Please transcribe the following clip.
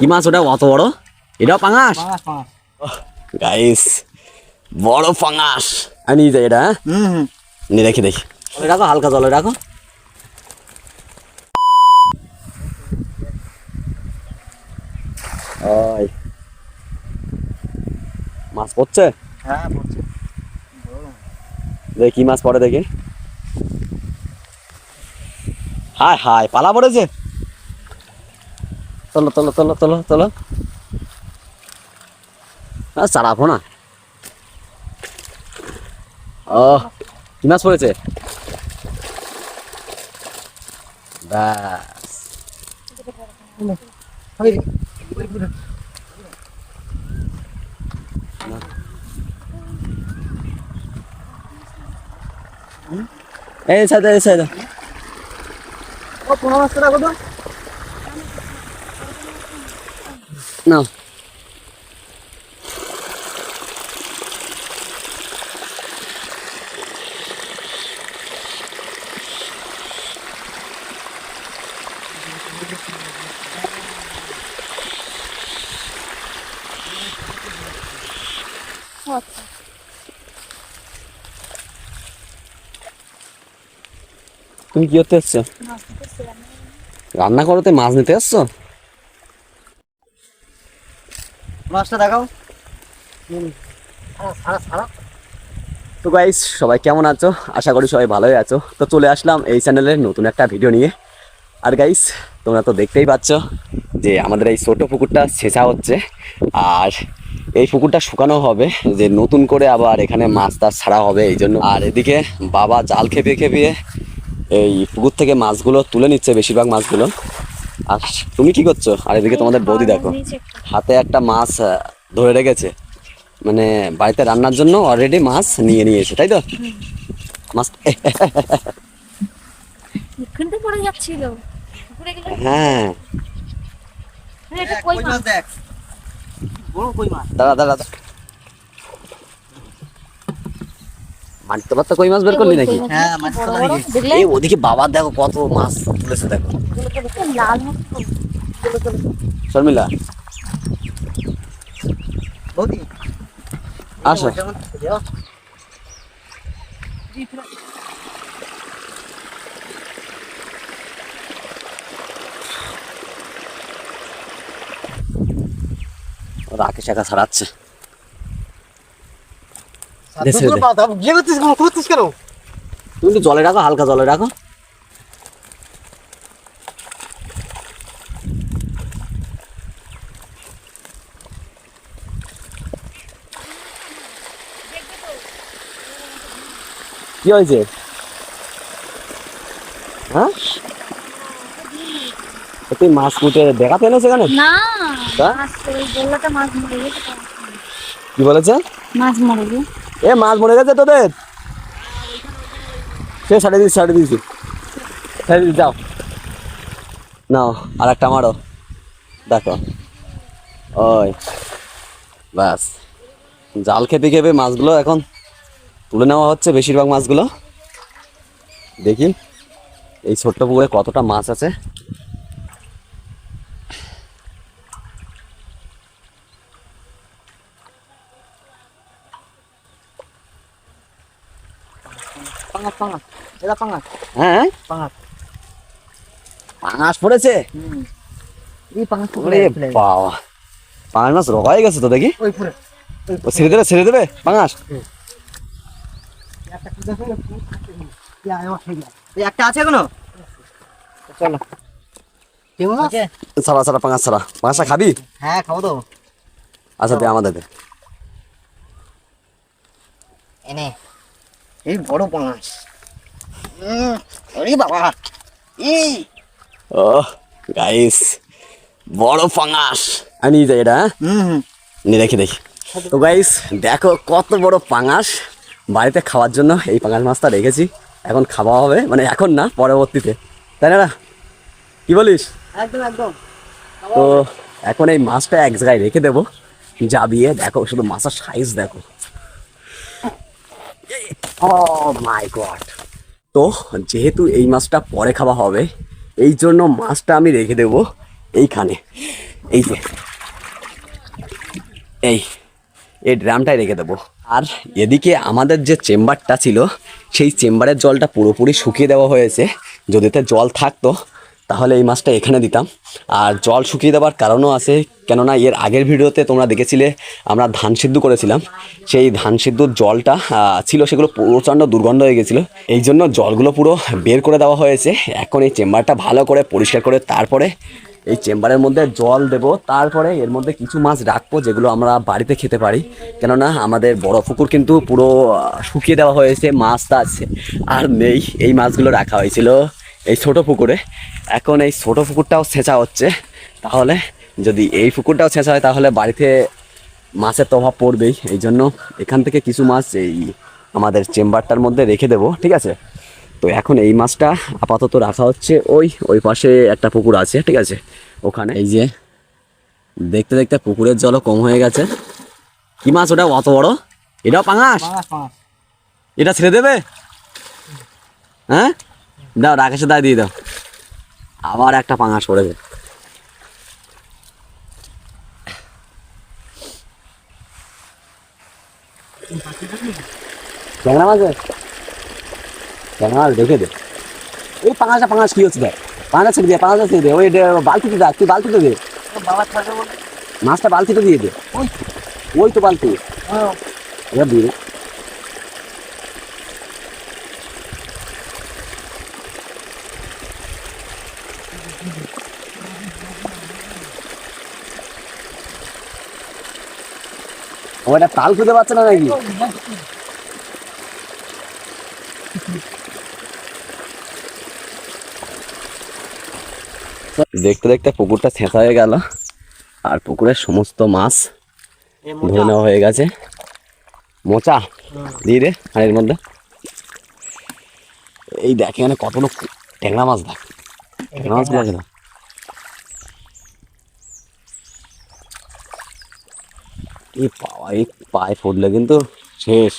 কি মাছ ওটা? অত বড়? এটাও পাঙাশ? পাঙাশ গাইস বড় পাঙাশ। আমি নিয়ে যাই এটা হ্যাঁ? নিয়ে দেখি দেখি। রাখো হালকা জলে রাখো। ওই। মাছ পড়ছে? হ্যাঁ পড়ছে। দেখি কি মাছ পড়ে দেখি। হায় হায় পালা পড়েছে? চলো চলো চলো চলো চলো চালাবো না। ও কি মাছ পড়েছে? এই সাইডে এই সাইডে। ও টাকা কত নাও। তুমি কি করতে এসছো? রান্না করতে মাছ নিতে এসছো? মাছটা দেখাও। তো গাইস সবাই কেমন আছো? আশা করি সবাই ভালোই আছো। তো চলে আসলাম এই চ্যানেলের নতুন একটা ভিডিও নিয়ে। আর গাইস তোমরা তো দেখতেই পাচ্ছ যে আমাদের এই ছোট পুকুরটা ছেঁচা হচ্ছে। আর এই পুকুরটা শুকানো হবে যে নতুন করে আবার এখানে মাছ টাছ ছাড়া হবে এই জন্য। আর এদিকে বাবা জাল খেপিয়ে খেপিয়ে এই পুকুর থেকে মাছগুলো তুলে নিচ্ছে বেশিরভাগ মাছগুলো। আর তুমি কি করছ? আর এদিকে তোমাদের বৌদি দেখো। হাতে একটা মাছ ধরে রেখেছে। মানে বাড়িতে রান্নার জন্য অলরেডি মাছ নিয়ে নিয়েছে তাই তো? মাছ হ্যাঁ। মাছ? দাঁড়া দাঁড়া। মাটির তো কই মাছ বের করলি নাকি? হ্যাঁ, এই ওদিকে বাবা দেখো কত মাছ তুলেছে দেখো। শর্মিলা। আসো। যেমন দেওয়া ছাড়াচ্ছে দেশে কেন? তুমি একটু জলে রাখো হালকা জলে রাখো। কি হয়েছে? হ্যাঁ? তুই মাছ কুটে দেখাতে এলো সেখানে? না তো। কি বলেছে? মাছ মরে গেছে। এ মাছ মরে গেছে তোদের? সে সাড়ে দিয়েছি সাড়ে দিয়েছি। সাড়ে দিয়েছি যাও। নাও আর একটা মারো। দেখো। ওই ব্যাস। জাল খেপে খেপে মাছগুলো এখন তুলে নেওয়া হচ্ছে বেশিরভাগ মাছগুলো। দেখি এই ছোট্ট পুকুরে কতটা মাছ আছে। পাঙাশ, পাঙাশ। এটা পাঙাশ, হ্যাঁ? পাঙাশ। পাঙাশ পড়েছে? এই পাঙাশ ফেলে। বাবা। পাঙাশ মাছ রয়ে গেছে তো দেখি। ওই পুরে। ছেড়ে দেবে ছেড়ে দেবে? পাঙাশ? একটা আছে এখনও। চলো। ছাড়া ছাড়া পাঙাশ ছাড়া পাঙাশটা খাবি? হ্যাঁ খাব তো। আচ্ছা দে আমাদের দে। এনে। এই বড় ওরে বাবা এই ও গাইস বড় পাঙাশ। আমি নিয়ে যাই এটা হ্যাঁ? হুম নিয়ে দেখি দেখি। তো গাইস দেখো কত বড় পাঙাশ। বাড়িতে খাওয়ার জন্য এই পাঙাশ মাছটা রেখেছি। এখন খাওয়া হবে মানে এখন না পরবর্তীতে। তাই না কি বলিস? একদম একদম। তো এখন এই মাছটা এক জায়গায় রেখে দেবো। জাবিয়ে দেখো শুধু মাছের সাইজ দেখো। ও মাই গড তো যেহেতু এই মাছটা পরে খাওয়া হবে, এই জন্য মাছটা আমি রেখে দেব এইখানে। এই যে। এই এই ড্রামটাই রেখে দেবো। আর এদিকে আমাদের যে চেম্বারটা ছিল, সেই চেম্বারের জলটা পুরোপুরি শুকিয়ে দেওয়া হয়েছে। যদি এতে জল থাকতো তাহলে এই মাছটা এখানে দিতাম। আর জল শুকিয়ে দেওয়ার কারণও আছে, কেননা এর আগের ভিডিওতে তোমরা দেখেছিলে, আমরা ধান সিদ্ধ করেছিলাম। সেই ধান সিদ্ধর জলটা ছিল সেগুলো প্রচণ্ড দুর্গন্ধ হয়ে গেছিল। এই জন্য জলগুলো পুরো বের করে দেওয়া হয়েছে। এখন এই চেম্বারটা ভালো করে পরিষ্কার করে তারপরে এই চেম্বারের মধ্যে জল দেব। তারপরে এর মধ্যে কিছু মাছ রাখব যেগুলো আমরা বাড়িতে খেতে পারি। কেননা আমাদের বড় পুকুর কিন্তু পুরো শুকিয়ে দেওয়া হয়েছে মাছটা আছে। আর নেই, এই মাছগুলো রাখা হয়েছিল। এই ছোট পুকুরে। এখন এই ছোট পুকুরটাও ছেঁচা হচ্ছে। তাহলে যদি এই পুকুরটাও ছেঁচা হয় তাহলে বাড়িতে মাছের তো অভাব পড়বেই। এই জন্য এখান থেকে কিছু মাছ এই আমাদের চেম্বারটার মধ্যে রেখে দেবো ঠিক আছে? তো এখন এই মাছটা আপাতত রাখা হচ্ছে ওই ওই পাশে একটা পুকুর আছে ঠিক আছে? ওখানে এই যে দেখতে দেখতে পুকুরের জলও কম হয়ে গেছে। কি মাছ ওটা? অত বড়? এটাও পাঙাশ। এটা ছেড়ে দেবে? হ্যাঁ? দাও রাকেশের দায় দিয়ে দাও। আবার একটা পাঙাশ পড়েছে ট্যাংরা মাছ? ট্যাংরা মাছ দেখে দে। এই পাঙাশটা পাঙাশ কি হচ্ছে দেখ? পাঙাশ ছেড়ে দে পাঙাশ ছেড়ে দে। ওই বালতিতে দেখ তুই বালতিতে দে। মাছটা বালতিতে দিয়ে দে। ওই ওই তো বালতি। হ্যাঁ। এবার দিয়ে ও এটা তাল খুঁজে পাচ্ছে না নাকি? দেখতে দেখতে পুকুরটা ছেঁচা হয়ে গেল। আর পুকুরের সমস্ত মাছ ধরে নেওয়া হয়ে গেছে। মোচা দিয়ে দে আর এর মধ্যে এই দেখ এখানে লোক ট্যাংরা মাছ দেখ। ট্যাংরা মাছ আছে না। এই পাওয়া এই পায়ে ফুটলে কিন্তু শেষ